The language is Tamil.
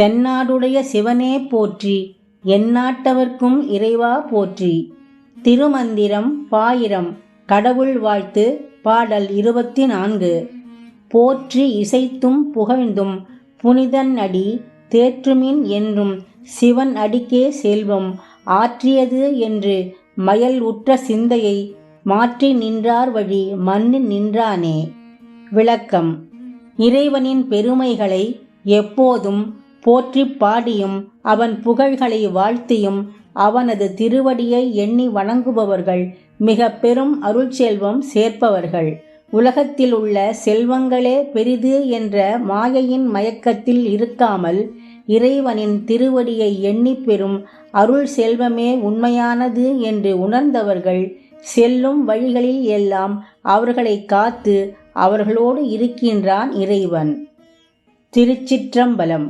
தென்னாடுடைய சிவனே போற்றி எந்நாட்டவர்க்கும் இறைவா போற்றி. திருமந்திரம் பாயிரம் கடவுள் வாழ்த்து பாடல் இருபத்தி நான்கு போற்றி இசைத்தும் புகழ்ந்தும் புனிதன் அடி தேற்றுமின் என்றும் சிவன் அடிக்கே செல்வம் ஆற்றியது என்று மயல் உற்ற சிந்தையை மாற்றி நின்றார் வழி மண்ணு நின்றானே. விளக்கம். இறைவனின் பெருமைகளை எப்போதும் போற்றிப் பாடியும் அவன் புகழ்களை வாழ்த்தியும் அவனது திருவடியை எண்ணி வணங்குபவர்கள் மிக பெரும் அருள்செல்வம் சேர்ப்பவர்கள். உலகத்தில் உள்ள செல்வங்களே பெரிது என்ற மாயையின் மயக்கத்தில் இருக்காமல் இறைவனின் திருவடியை எண்ணிப் பெறும் அருள் செல்வமே உண்மையானது என்று உணர்ந்தவர்கள் செல்லும் வழிகளில் எல்லாம் அவர்களை காத்து அவர்களோடு இருக்கின்றான் இறைவன். திருச்சிற்றம்பலம்